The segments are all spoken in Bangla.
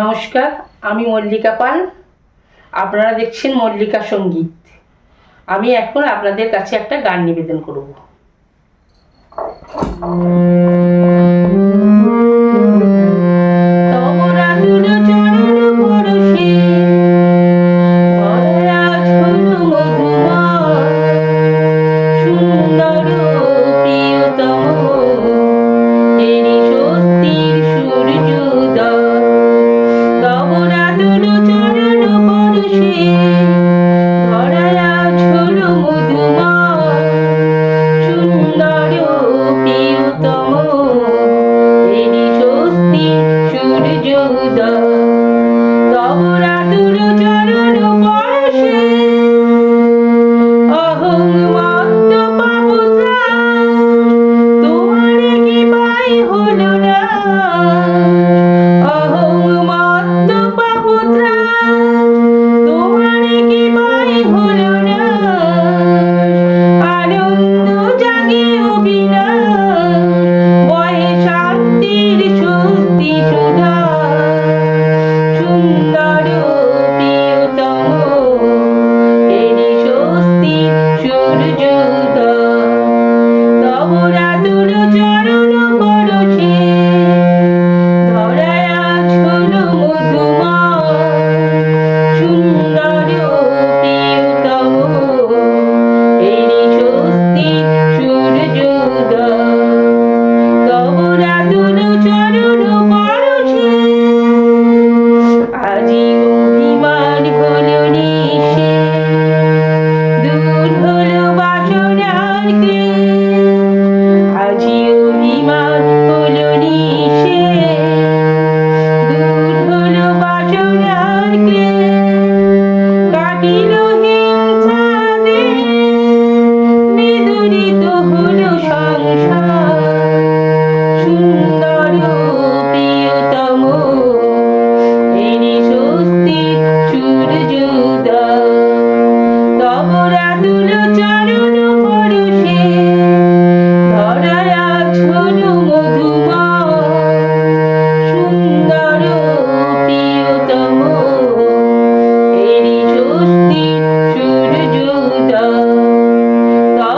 নমস্কার, আমি মল্লিকা পাল। আপনারা দেখছেন মল্লিকা সংগীত। আমি এখন আপনাদের কাছে একটা গান নিবেদন করব।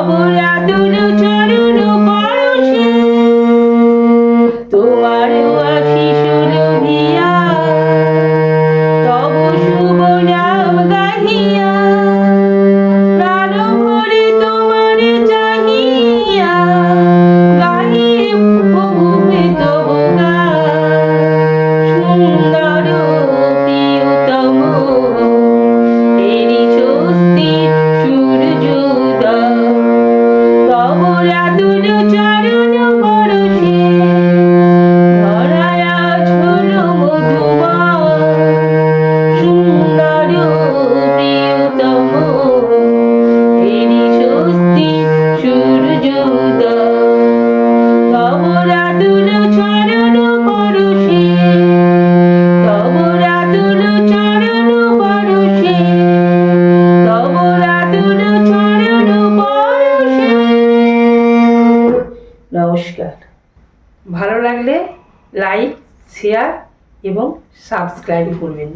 বাবুরা দুলু ভালো লাগলে লাইক শেয়ার এবং সাবস্ক্রাইব করবেন।